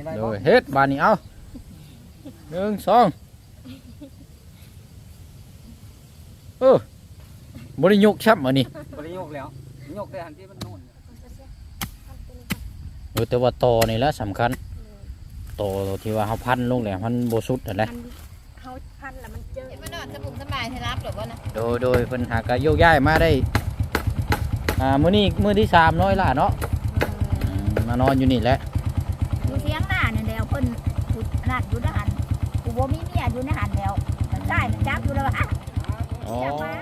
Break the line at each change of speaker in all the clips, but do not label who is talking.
นี่ได้
โด
บ่
ยเฮ็ดบานนี้เอาหนึ่งสองเออบริยกชับมานี่
บ่ได้ยกแล้วยกแต่หันที่มันโน่น
เออแต่ว่าตอนี่แหละสำคัญตอที่ว่าเขาพันลงแล้วมันโบสุดอะไร
มันเขาพันแล้วมันเจอ
เห็นมันนอนสบุกสบายให้รับหรือว่านะ
โดยโดยเพิ่นหากะโยกย้ายมาได้อ่ามื้อนี้มื้อที่สามน้อยล่ะเนาะอืมมานอนอยู่นี่แหละ
อยู่เสียงหน้าเนี่ยเดียวเพิ่นผู้ นัดอยู่ในหันกูบ่มีเมียอยู่ในหันแล้วมันได้มันจับอยู่แล้วว่าอะ
อ๋อ
จับมา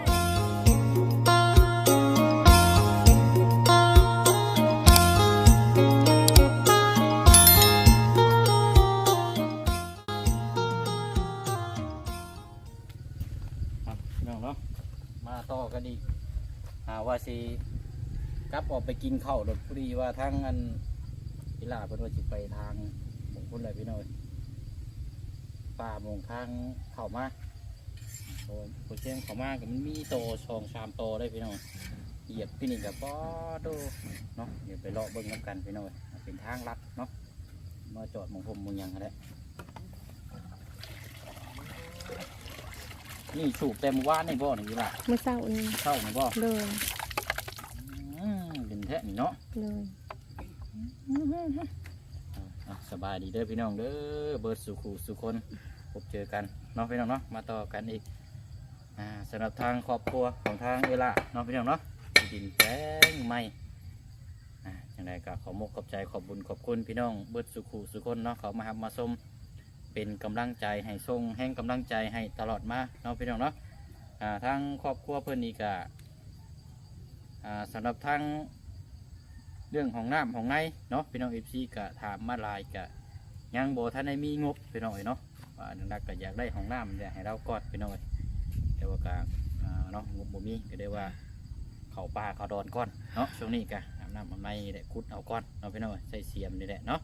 ครับพี่น้องเนาะมาต่อกันอีกหาว่าสิกลับออกไปกินข้าวรถพอดีว่าทางอันกีฬาเพิ่นว่าสิไปทางหมองพุ่นเลยพี่น้อย ป่าหมองทางเข้ามาโอ้ยโปรเจกต์เข้ามาก็มันมีโตสองสามโตได้พี่น้อยเหยียบพี่นี่กับปอดูเนาะเดี๋ยวไปเลาะเบิ้งน้ำกันพี่น้อยเป็นทางลัดเนาะมาจอดหมองผมหมองหยังอะไรนี่สูบเต็มว่านในบ่อนี่ล่ะ
เมื่อเช้านี้
เข้าในบ่อ
เลย
อืมเป็นแท้นี่เนาะ
เลย
อะ สบายดีเด้อพี่น้องเด้อเบิร์ดสุขูสุคนพบเจอกันเนาะพี่น้องเนาะมาต่อกันอีกอ่าสำหรับทางครอบครัวของทางเอล่าเนาะพี่น้องเนาะที่ดินแปลงใหม่อ่าอย่างไรก็ขอมกขอบใจขอบบุญขอบคุณพี่น้องเบิร์ดสุขูสุคนเนาะเขามาหับมาชมเป็นกำลังใจให้ทรงแห่งกำลังใจให้ตลอดมาเนาะพี่น้องเนาะอ่าทางครอบครัวเพื่อนนี่ก็อ่าสำหรับทาง เรื่องของน้ำของไงเนาะพี่น้องเอฟซีก็ถามมาหลายก็ยังโบท่านได้มีงบพี่น้องเอ้ยเนาะว่านักก็อยากได้ของน้ำอยากให้เรากอดพี่น้องเอ้ยแต่ว่าก็อ่าเนาะงบบ่มีก็ได้ว่าเขาป่าเขาดอนก้อนเนาะช่วงนี้ก็อาบน้ำอาบในได้คุดเอาก้อนเนาะพี่น้องเอ้ยใส่เสียมนี่แหละเนาะ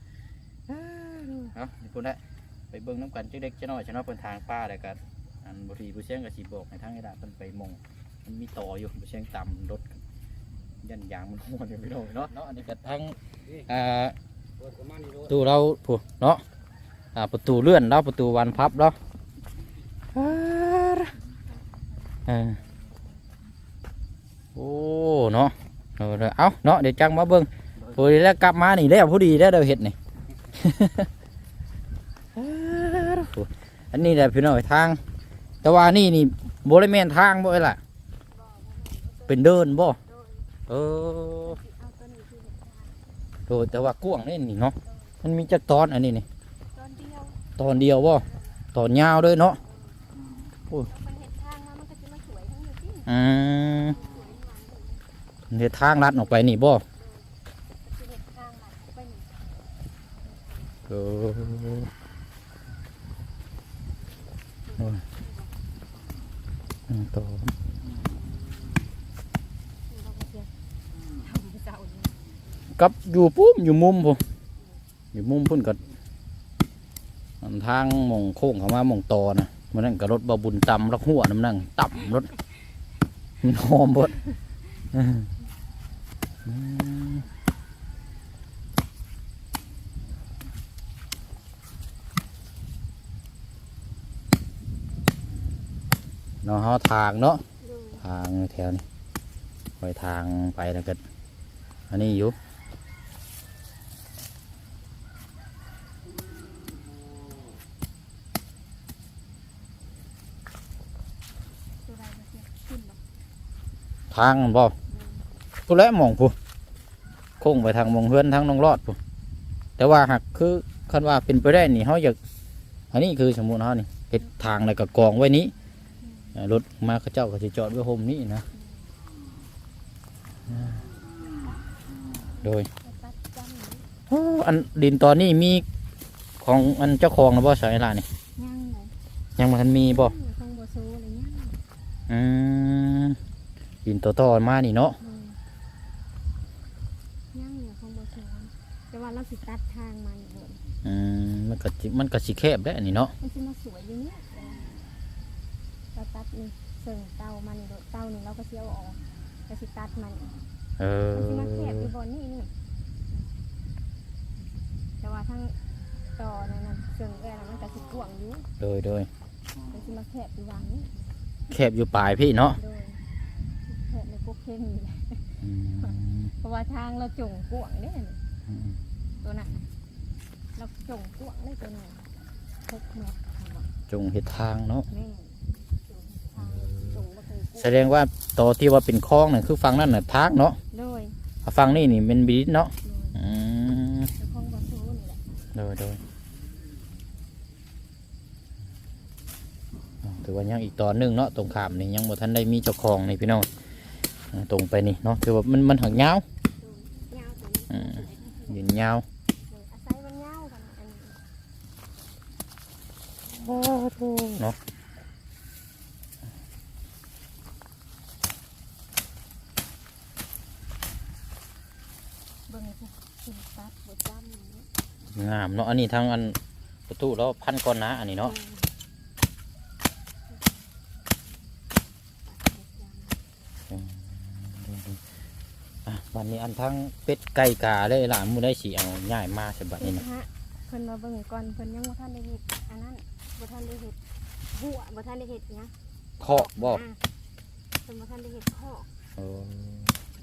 เนาะนี่พูดได้ไปเบิ่งน้ำกันเจ๊เล็กเจ๊น้อยเจ๊น้อยเป็นทางป้าแต่กันอันบุรีบุเชียงกับสีบอกในทางนี้ละเป็นไปมองมันมีต่ออยู่บุเชียงต่ำรถ ยันยางมันหัวเนี่ยพี่น้องเนาะเนาะอันนี้ก็ทั้งอ่า
เปิดประมาณนี้โด
ประตูเราผู้เนาะอ่าประตูเลื่อนเราประตูวันพับเราเออโอ้เนาะเอาเด้อเอาเนาะเดี๋ยวจังมาเบิ้งพอดีแล้วกลับมานี่แล้วพอดีแล้วเดี๋ยวเห็ดนี่อันนี้แหละพี่น้อยทาง แต่ว่านี่นี่โบริเมนทางบ่ไอ้ล่ะ เป็นเดินบ่ เออ
เอาตัวนี้คือ
โดยแต่ว่ากว้างนี่นี่เนาะมันมีจักตอนอันนี้นี่
ตอนเดียว
ตอนเดียวบ่ตอนยาวด้วยเนาะ
มันเห็นทางมามันก็จะมาสวยทั้งนี้ที่
อืมเดี๋ยวทางลัดออกไปนี่บ่
จะเห็นทางมาไปนี่
เออโอ้ยอืมต่อ
เราก็จะทำเจ้านี่
กับอยู่ปุ๊บอยู่มุมพุ่นอยู่มุมพุ่นกับอันทางหมองโค้งเข้ามาหมองตอนะมันนั่นกับรถบาบุญตำรักหัวน้ำนั่งต่ำรถมันหอมบดอืมอืมเนาะเฮาทางเนาะ
ดู
ทางแถวนี้ไปทางไปแล้วก็อันนี้อยู่
ตัวใดมาเสียขึ้นบ่
ทางมันบ่ผู้และหมองผู้โค้งไปทางหมองเฮือนทางน้องรอดผู้แต่ว่าหากคือคันว่าเป็นไปได้นี่เฮาอยากอันนี้คือสมมุติเฮานี่เฮ็ดทางแล้วก็กองไว้นี้เอ่อรถมาเขาเจ้าก็สิจอดไว้โฮมนี้นะอ่าโดย
ตัดจำนี้
โอ้อันดินตอนนี้มีของอันเจ้าของนะบ่สายลานี่
ย่างไหน
ยังบ่ทันมีบ่
คงบ่โซอะไรย่าง
อืม ดินต่อต่อๆมานี่เนาะ
เลยย่างเนี่ยคงบ่โซแต่ว่าเราสิตัดทางมันบน
อืมมันก็สิมันก็สิแคบได้อันนี้เนาะ
มันจะมาสวยอย่างเนี้ยเราตัดนี่เสิ่งเตามันโดดเตานี่เราก็เสียวออกก็สิตัดมัน
เออ
มันสิมาแคบอยู่บนนี่นี่แต่ว่าทั้งต่อนั่นน่ะเชิงเอ้ยน่ะมันก็สิกว้างอยู่
โดยโดย
มันสิมาแคบอยู่หวังนี้
แคบอยู่ปลายพี่เนาะ
โดยแคบใน พวกเข้มนี่แหละ
อืม
เพราะว่าทางเราจงกว้างเด้นี่
อืม
ตัวนั้นน่ะเราจงกว้างเลยตัวนั้นพกเนาะ
จงเห็ดทางเนาะ
แม่จงทางจงบ่เคยกว้าง
แสดงว่าต่อที่ว่าเป็นคลองนั่นคือฟังนั่นน่ะทางเนาะ
โดย
อะฟังนี่นี่เป็นบีดเนาะ
โดย
อืม
เจ้าของบ่สู้นี่แหละ
โดยโดยอ่าถือว่ายังอีกตอนหนึงเนาะตรงขามนี่ยังบ่ทันได้มีเจ้าของนี่พี่น้องอ่า ตรงไปนี่เนาะถือว่ามันมันหักยาว
ยาวตัวนี้
อืมยืนยาว
อาศัยมันยาวกันอันนี้
เนาะ
เบิ่งสิสิตัดบ่จำอย่างนี้
งามเนาะอันนี้ทางอันประตูแล้วพันก้อนนะอันนี้เนาะอ่ะบัดนี้อันทั้งเป็ดไก่กาเลยหลานมือได้สีเอาง่ายมากใช่บัดนี้นะ
ฮะเพิ่นมาเบิ่งก่อนเพิ่นยังบ่ทันได้เฮ็ดอันนั้นบ่ทันได้เฮ็ดหัวบ่ทันได้เฮ็ดหยัง
คอกบอก
อ่าเพิ่นบ่ทันได้เฮ็ดข้อ
เออ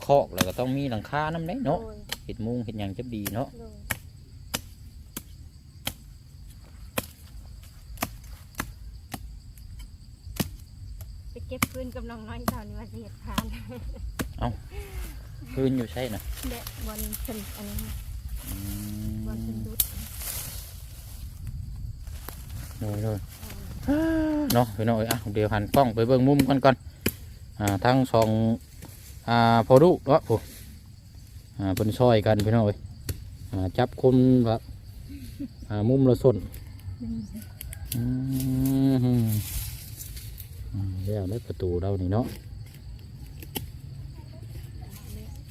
คอกแล้วก็ต้องมีหลังคาน้ำได้เนาะ
โดย
เห็ดมุงเห็ดหยังจะดีเนาะ
โดยไปเก็บพื้นกับน้องน้อยเท่านี้ว่าสิเฮ็ดทาน
พื้นอยู่ใช่นะ
เดะบอลเพิ่นอันนี้
อื
บอลเพิ่น
ม
ดุด
โดยโดยเนาะพี่น้องเอ้ยอะเดี๋ยวหันกล้องไปเบิ่งมุมกันก่อนอ่าทั้งสองอ่าพอดุเนาะผู้อ่าเป็นซอยกันพี่น้องเอ้ยอ่าจับคุมละอ่ามุมละส่วนอืมอ่าแล้วได้ประตูเรานี่เนาะอื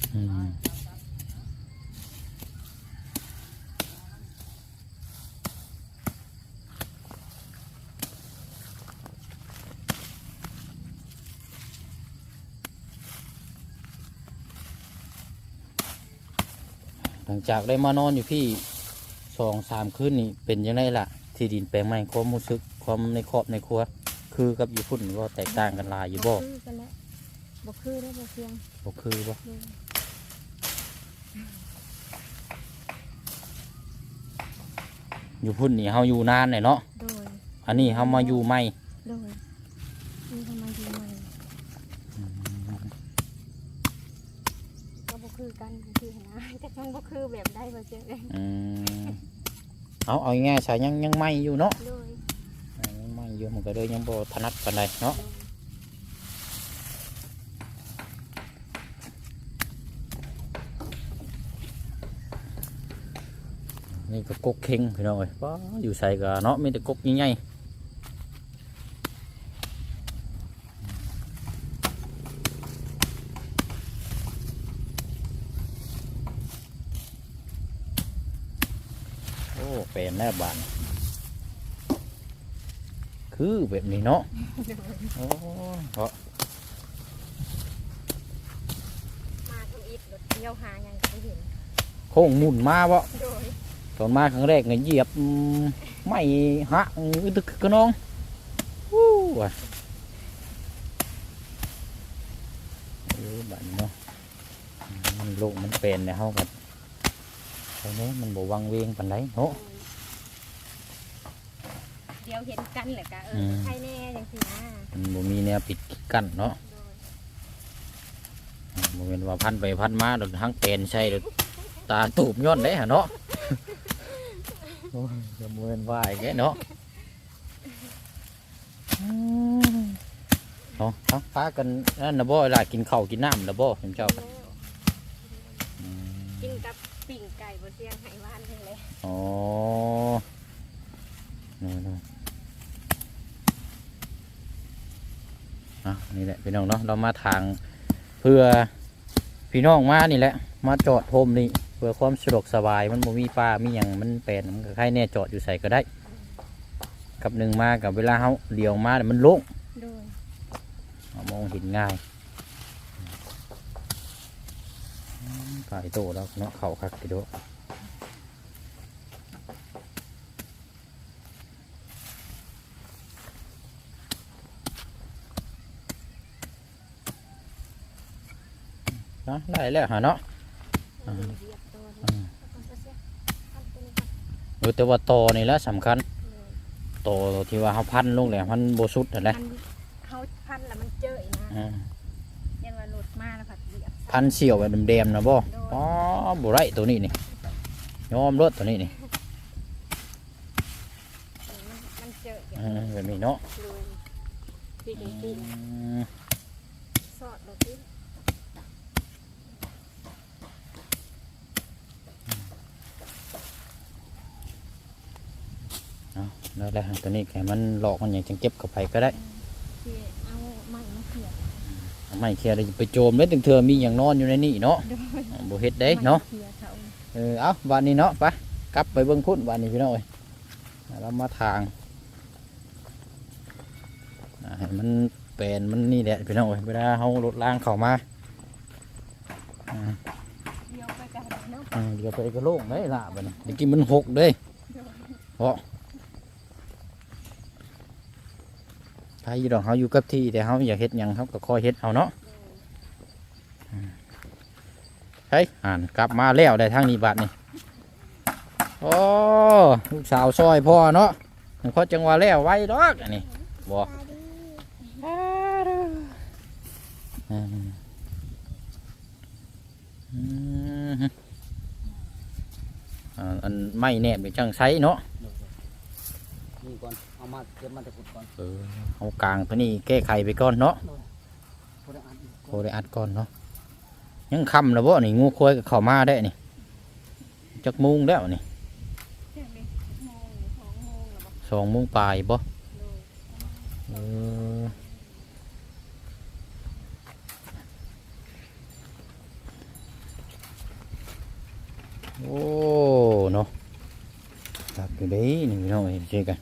ม หลังจากได้มานอนอยู่พี่สองสามคืนนี่เป็นยังไงล่ะ ที่ดินแปลงใหม่ความรู้สึกความในครอบในครัว คือกับอยู่พุ่นก็แตกต่างกันหลายอยู่บ่
คือกันแล้วบ่คือแล้วบ่เพียง
บ่คือบ่
โดย
อยู่พุ่นนี่เฮาอยู่นานเลยเนาะ
โดย
อันนี้เฮามาอยู่ใหม่
โดยนี่ทำไมดีใหม่ก็บ่คือกันคือหนะแต่มันบ่คือแบบได้บ่เจ๊เลย
อืมเอาเอาง่ายๆใช้ยังยังใหม่อยู่เนาะ
โดย
อ่ายังใหม่อยู่มันก็เลยยังบ่ถนัดปานใดเนาะ นี่ก็กกเข่งพี่น้องเอ้ยว้าอยู่ใส่ก็เนาะมีแต่กกใหญ่ๆโอ้เป็นแน่บานคือแบบนี้เนาะโอ้เพราะ
มาทำอิฐรถเที่ยวหาหยังก็บ่เห็น
โค้งหมุนมาบ่
โดย
ต อนมาครั้งแรกเงเหยียบอืมไม่ฮะอึตึกกระนองวู้ว่ะเออบัดนี้เนาะอืมมันโลกมันเป็นเนี่ยเฮากันตอนนี้มันบ่วังเวงปานใดเนาะ
เดี๋ยวเห็นกันแหละกะเอ
อื
อ
ม
ใครแน่จังซี่นะ
มันบ่มีแนวปิดกั้นเนาะ
โดย
อ่าบ่แม่นว่าพันไปพันมาโดนทั้งเป็นใช่โดนตาตูบย้อนได้หะเนาะ โอ้ยจะบ่แม่นว่าอีกแกเนาะอืมเนาะเอาพากันนั่นนะบ่ล่ะกินข้าวกินน้ำนะบ่เห็นเจ้ากัน
แล้ว
อืม
กินกับปิ่งไก่บนเตียงไหหวานจังเลย
อ๋อนี่นอะนี่แหละพี่น้องเนาะเรามาทางเพื่อพี่น้องมานี่แหละ มาจอดโฮมนี่เพื่อความสะดวกสบายมันบ่มีป้ามีอย่างมันเป็นมันก็ใครแน่จอดอยู่ใส่ก็ได้ กับหนึ่งมากับเวลาเขาเดี่ยวมาแต่มันลุ
ก
มองเห็นง่ายฝ่ายโตแล้วเนาะเข่าคักกี่โดนะได้แล้วฮะเนาะ
เออ
แต่ว่าตอนี่แหละสำคัญ
เลย
ตอที่ว่าเขาพันลงแล้วมันโบสุดนั่นแหละ
มันเขาพันแล้วมันเจออีกนะ
อ่า
ยันว่าหลุดมาแล้วผัดเรียบ
พันเสี่ยวแบบแดมๆนะบ่อ๋อบ่ไรตัวนี้นี่ยอมรถตัวนี้นี่
มันมันเจออีก
อ่าแบบนี้เนาะ
เลยปีก
อื
ปีก
ม
สอดเราที่
ได้แล้วตัวนี้แค่มันหลอกมันอย่างจังเก็บกับไปก็ได้
ที่เอาไม้มาเขียน
ไม่เคลียร์เลยไปโจมเลยถึงเธอมีอย่างนอนอยู่ในนี่เนาะ
โดย
อ่าบ่เฮ็ดได้เนาะ
ไม้ขียเขา
เออเอาวันนี้เนาะไปกลับไปเบิ่งพุ่นวันนี้พี่น้องเอ้ยเรามาทางอ่าให้มันเป็นมันนี่แหละพี่น้องเอ้ยเวลาเฮารถล่างเข้ามาอ่า
เดียวไปกันเนาะ
อ่าเดี๋ยวไปกระโล่งได้ล่ะบัดนี้เดี๋ยวกินมันหกเด้เพราะ ใครอยู่ดอกเฮาอยู่กับที่แต่เฮาอยากเฮ็ดยังเฮาก็คอยเฮ็ดเอาเนาะเฮ้ยอ่านกลับมาแล้วได้ทางนี้บัดนี่โอ้ลูกสาวซอยพ่อเนาะเพราจังหวะแล้วไว้ดอกอันนี้บอกอันไม่แนบเป็นจังไซเนาะ
นี่ก่อน เอามาเก็บมาแต่ขุดก่อน
เออเอากลางตัวนี้แก้ไขไปก่อนเนาะ
พอได้อันอีก
โคได้อัดก่อนเนาะยังคำแล้วบ่นี่งูควายก็เข้ามาได้นี่จักมุงแล้วนี่
สองมุงปลา
ยบ่
โดย
เออโอ้เนาะตักอยู่เด้นี่พี่น้องเห็นเช่กัน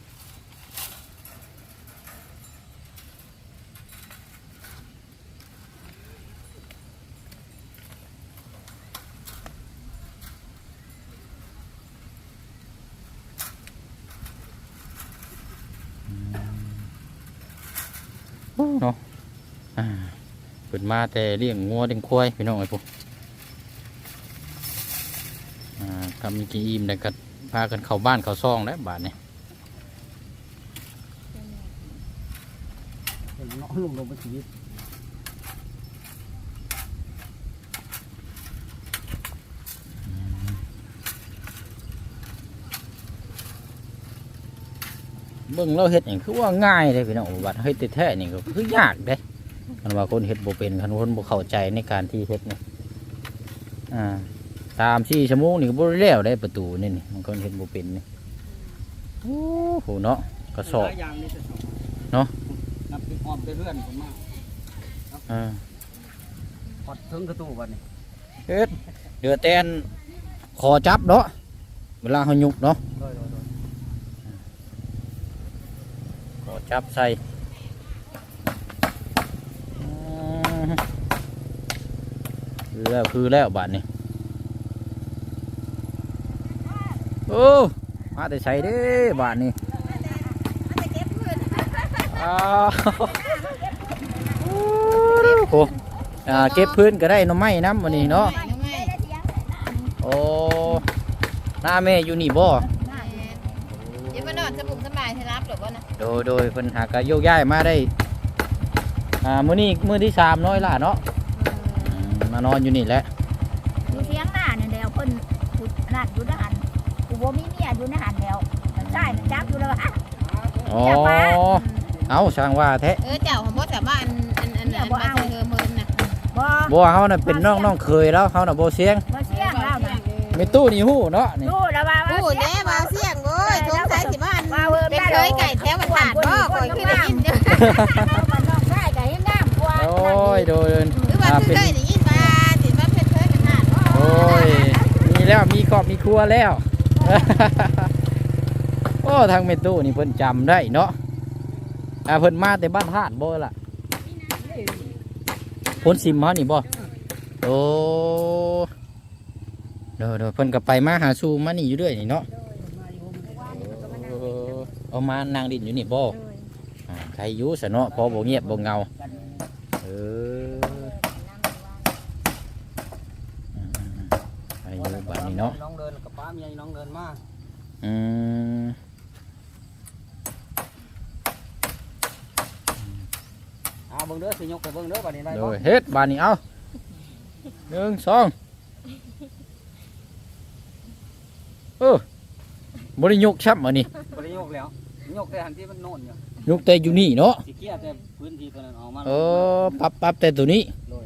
เนาะอ่าเปิด มาแต่เลี้ยงงัวเลี้ยงควายพี่น้องไอ้พวกอ่ากำมีกี่อิ่มแต่ก็พากันเข้าบ้านเข้าซองแล้วบาทนี่
เห็นเนาะลงลงไปชีวิต
เบิ่งเราเฮ็ดอย่างคือว่าง่ายเลยพี่น้องบัดเฮ็ดแต่แท้ๆนี่ก็คือยากเด้ คันว่าคนเฮ็ดบ่เป็นคันคนบ่เข้าใจในการที่เฮ็ดนี่อ่าตามที่ชั่วโมงนี่ก็บ่ได้แล้วได้ประตูนี่นี่มันคนเฮ็ดบ่เป็นนี่โอ้โหเนาะกระสอบ
หลายอย่างนี่จะสอบ
เนาะ
นับเป็นออมเป็นเพื่อนผมมา
อ่า
พอดถึงกระตู้วันนี้
เฮ็ดเดือแตนขอจับเนาะเวลาเฮายุกเนาะ
โดยโดยโดย
ขอจับใส่อืม คือแล้วคือแล้วบาดนี้โอ้มาแต่ใส่เด้บาดนี้อ้าวโอ้โหอ่าเก็บพื้นก็ได้หน้ำไม้น้ำวันนี้เนาะ
น้องไม้
โอ้หน้าแม่อยู่นี่บ่
เดี๋ยวมานอนสบุกสบายให้รับหรือว่านะ
โดยโดยเพิ่นหากะโยกย้ายมาได้อ่ามื้อนี้มื้อที่สามน้อยล่ะเนาะอืมมานอนอยู่นี่แหละ
อยู่เทียงหน้าเนี่ยเดียวเพิ่นขุดนั่นอยู่ในหันกูบ่มีเมียอยู่ในหันแล้วใช่มันจับอยู่แล้วอะ
อ๋อเอาช่างว่าแท้
เออเจ้าของบ่แต่ว่าอันอันอันอันมาเธอเฮิมเฮิมนะ
บ่
บ่เฮาน่ะเป็นน้องน้องเคยแล้วเฮาน่ะบ่เสียง
บ่เสียงแล้วนะ
มีตู้นี่ฮู้เนาะนี่
ดูแล้วว่าว่า
พูดแน่มาเสียงโว้ยทงสายสิบ้าน
ว่าเวิร์ม
เป็น
ได้
เคยไก่แท้มันผ่านบ่ก่อยขึ้นได้ยินเด้อ
มันนอกได้ก็ยังงามกว่า
โอ้ยโดย
หรือว่า
อ่า
คือ
เป็น
เคยได้ยิน ยมี
แล้วมีครอบมีครัวแล้ว โอ้ทางเมตู้นี่เพิ่นจำได้เนาะอ่าเพิ่นมาแต่บ้านธาตุบ่ล่ะพ้นซิมเฮานี่บ่โอ้เดี๋ยวเดี๋ยวเพิ่นก็ไปมาหาสู่มานี่อยู่เรื่อยนี่เนาะเอามานางดินอยู่นี่บ่ใครอยู่ซะเนาะพอบ่เงียบบ่เงาเออ
เมียน้องเดินมา
อืม
เอาเบิ่งเด้อสิยกไปเบิ่งเด้อบัดนี้ได้
โด
บ่
ยเฮ็ดบานนี้เอาหนึ่งสองเออบริยกชับมานี่
บ่ได้ยกแล้วยกแต่หันที่มันโน่นอยู่
ยกแต่อยู่นี่เนาะ
สิเกียร์แต่พื้นที่ตัวนั้นออกมา
เออปรับปรับแต่ตัวนี้
โดย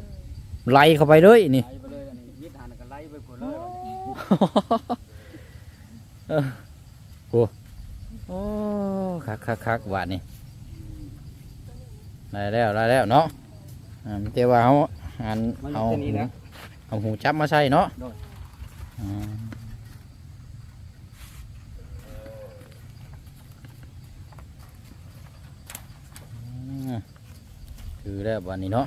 ไล่เข้าไปเลยนี่
ไล่ไปเลยอันนี้วิทย์หันก็ไล่ไปพุ่นเลย
เออ โอ้โอ้คักคักคักหวานนี่ได้แล้วได้แล้วเนาะอ่ามีแต่ว่าเอาอัน
มันอ
เอา
ยู่ที่นี่แล้ว
เอาหูจับมาใส่เนาะ
โดย
อืมอืมคือแล้ววันนี้เนาะ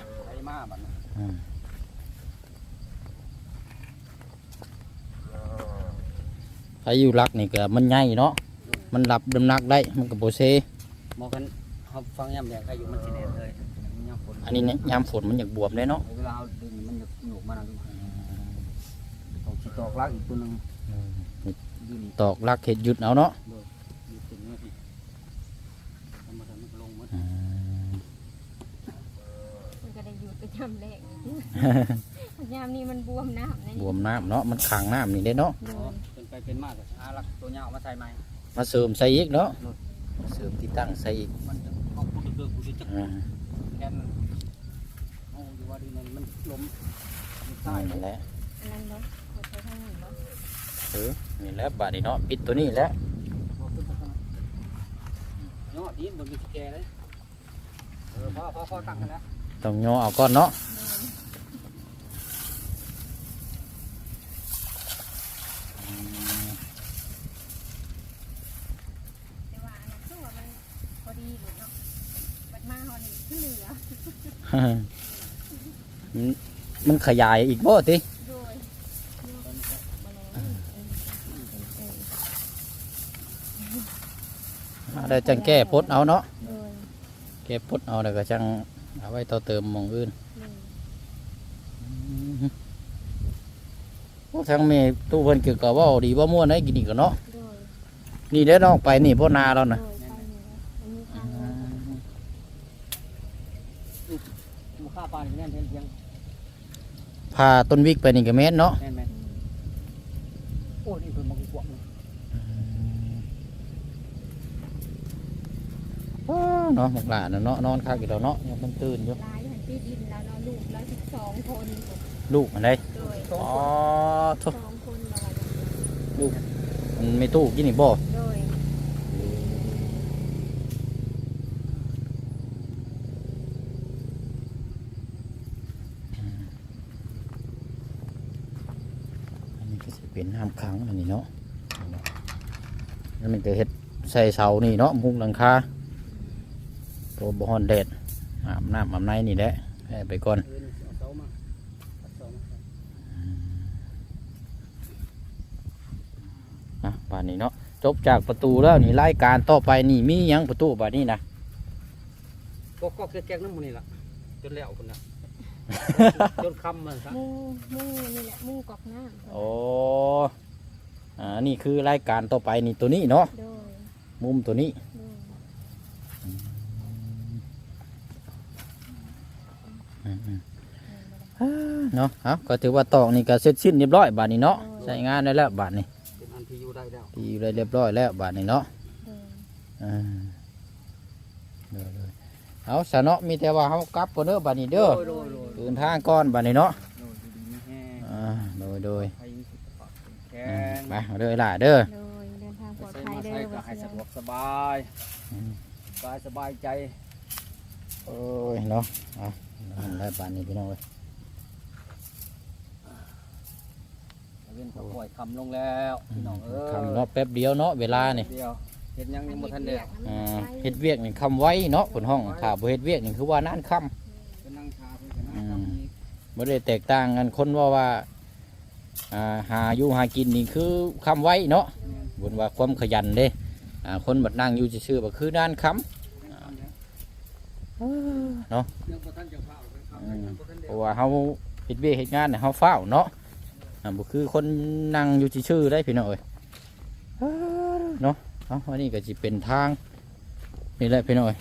ไล่มาบัดนี้
อืมถ้าอยู่รักนี่ก็มันใหญ่เนาะมันรับน้ำหนักได้มันก็โบเซ
หมอกันเฮาฟังยามแดงใครอยู่มันสิแน่เลยมันยามฝน
อันนี้เนี่ยยามฝนมันอยากบวมเลยเนาะ
เวลาเอาดึงมันจะหนุกมานะต้องสิตอกลักอีกตัวหนึงอยู่นี่
ตอกลักเห็ดหยุดเอาเนาะ
อยู่ตรงนี้พี่ธรรมดามันก็ลงหมด
อืม
มันก็ได้อยู่ไปยามแรกยามนี้มันบวมน้ำนะ
บวมน้ำเนาะมันขังน้ำนี่ได้เนาะ
โดย
เป็น ไปเป็นมากเลยหาลักตัวยาวมาใส่ใหม่
มาเสริมใส่อีกเนาะเสริมที่ตั้งใส่อีก
มันจะเอาพูดเรื่องกูจะจัก
อ่า
แกนเอาอยู่ว่าดีนั่นมันล้มมันใส่
นั่นแหละ
อันนั้นเนาะกดไปทางนั้นเนาะ
เออนี่แหละบาดนี้เนาะปิดตัวนี้แหล้ว
เนาะดีมันมีสแกเลยเออพอพอพอตั้งกันแล้ว
ต้องย่อเอาก้อนเนาะ
แต่ว่าอันนั้นคือว่ามันพอดีเลยเนาะบัดมาหอนี่คือเหลือ
มัน มันขยายอีกบ่ติได้จังแก้พดเอาเนาะแก้พดเอาแล้วก็จังเอาไว้ต่อเติมมองอื่น
หนึ่ง
โอ้ทางเมตู้เพิ่นคือก็เว่าดีว่าม่วนให้กินอีกก็เนาะนี่ได้น้องไปนี่พ่อนาแล้วนะ
ยไปนี่นะอันนี้ทางเรา
หมูข้าปลานี่แน่นเทียนเทียง
พาต้นวิกไปนี่ก็แม่นเนาะ
แน่นแม่นโอ้นี่เพิ่นมองกวางเลย
เนาะหมกหลานน่ะเนาะนอนคักอยู่แล้วเนาะยังมันตื่นอยู่
ลายหันที่ดินแล้วเนาะลูกแล้วสิบสองคน
ลูกอันใด
โดย
อ๋อโท
สองคนเราอะ
มันไม่ตู้กินนี่บ่
โดย
อันนี้ก็สิ เป็นน้ำขังอันนี้เนาะแล้วมันก็เฮ็ดใส่เสานี่เนาะมุงหลังคาตัวบ่อนแดดอาบน้ำอาบในนี่แหละไปก่อน
เออนี่เอา
นะป่านนี้เนาะจบจากประตูแล้วนี่รายการต่อไปนี่มียังประตูป่านนี้นะ
ก็ก็แกงๆน้ำมันนี่ละจนแล้วคนนะ จนคำมันซะ
มูมูนี่แหละมูกอกน้ำ
โอ้อ่านี่คือรายการต่อไปนี่ตัวนี้เนาะ
โดย
มุมตัวนี้
โดย
อืมๆอ่าเนาะเอาก็ถือว่าตอกนี่ก็เสร็จสิ้นเรียบร้อยบาทนี้เนาะใช้งานได้แล้วบาทนี้
เป็นอันที่อยู่ได้แล้ว
ที่ได้เรียบร้อยแล้วบาทนี้เนาะ
โดย
อ่าเด้อเลย เอาสะเนาะมีแต่ว่าเขากลับก่อนเด้อบาทนี้เด้อ
โดยโดยโดย
เดินทางก่อนบาทนี้เนาะ
โดยดีๆแห้ง
อ่าโดยโดย
ให้มีสุขภาพแข็
อืม
ง
ไปเอาเด้อล่ะเด้อ
โดยเดินทางปลอด
ใส่
ภัย
มา
เด้
ใส่
อ
ก็
ว่า
ให้
เสี
สะ
ย
ดวกสบาย
อืม
สบายสบายใจ
โอ้ยเนาะเอานั่นได้บาทนี้พี่น้องเว้ย
เว้นก็ปล่อยคำลงแล้วพี่น้องเอ้ย
คำเนาะแป๊บเดียวเนาะเวลานี่
เดียว เห็นยังยังบ่ทันเดียว
อ่าเฮ็ดเวียกนี่คำไว้เนาะผลห้องถ้าบ่เฮ็ดเวียกนี่คือว่านั่นคำ
ก็นั่งชาเพิ่นก็นั่งทำอีก
บ่ได้แตกต่างกันคนว่าว่าอ่าหาอยู่หากินนี่คือคำไว้เนาะบนว่าความขยันเด้อ่าคนบัดนั่งอยู่ซื่อๆบ่คือด้านคำเนาะ
ยังบ่ทันจะพาไปครับ
อืม
ยังบ่ทัน
เพ
เดียว
ราะว่าเฮาเฮ็ดเวียกเฮ็ดงานเนี่ยเฮาเฝ้าวเนาะอ่าบ่คือคนนั่งอยู่ซื่อๆได้พี่น้องเอ้ย
แเนาะ
เอาอันนี้ก็จะเป็นทางนี่แหละพี่น้อย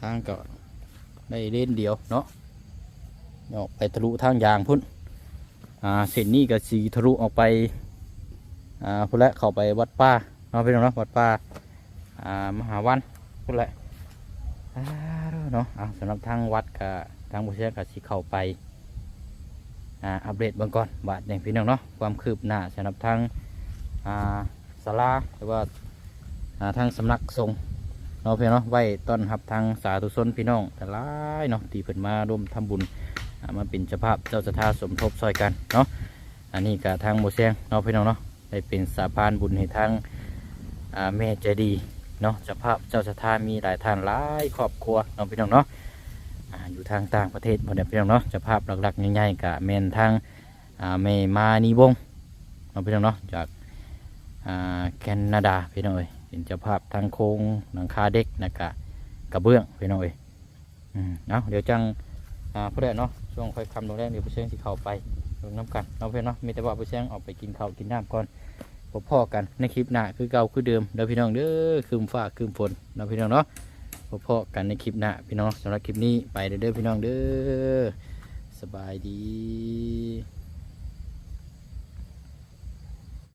ทางก็ได้เล่นเดียวเนาะออกไปทะลุทางยางพุ่นอ่าเส้นนี้ก็สีทะลุออกไปอ่าพุ่นแหละเข้าไปวัดป่าเนาะพี่น้องเนาะวัดป่าอ่ามหาวันพุ่นและเนาะสำหรับทางวัดกับทางบุเชียกับสีเข้าไปอ่าอัปเดตบื้องก่อนบาทอย่างพี่น้องเนาะความคืบหน้าสำหรับทางอ่าศาลาหรือว่า ทางสำนักสงเนาะพี่องเนาะไว้ต้อนรับทางสาธุชนพี่น้องแต่หลายเนาะที่เพิ่นมาร่วมทำบุญมาเป็นเจ้าภาพเจ้าสถาสมทบซอยกันเนาะอันนี้กับทางโมเสงเนาะพี่น้องเนาะได้เป็นสาพานบุญให้ทางแม่ใจดีเนาะเจ้าภาพเจ้าสถามีหลายท่านหลายครอบครัวเนาะพี่น้องเนาะอยู่ทางต่างประเทศพอดีพี่น้องเนาะเจ้าภาพหลักๆใหญ่ๆกับแม่นทางแม่มานีวงเนาะพี่น้องเนาะจากแคนาดาพี่น้องเอ้ย เป็นเจ้าภาพทางโค้งหลังคาเด็กนะกะกระเบื้องพี่น้องเอ้ยอืมเอาเดี๋ยวจังอ่าเพื่อนเนาะช่วงค่อยคำลงแรกเดี๋ยวไปเชียงที่เข้าไปลงน้ำกันเอาเพื่อนเนาะมีแต่ว่าไปเชียงออกไปกินข้าวกินน้ำก่อนพบพ่อกันในคลิปหน้าคือเก่าคือเดิมเดี๋ยวพี่น้องเด้อคืมฟ้าคืมฝนเนาะพี่น้องเนาะพบพ่อกันในคลิปหน้าพี่น้องสำหรับคลิปนี้ไปเด้อพี่น้องเด้อสบายดี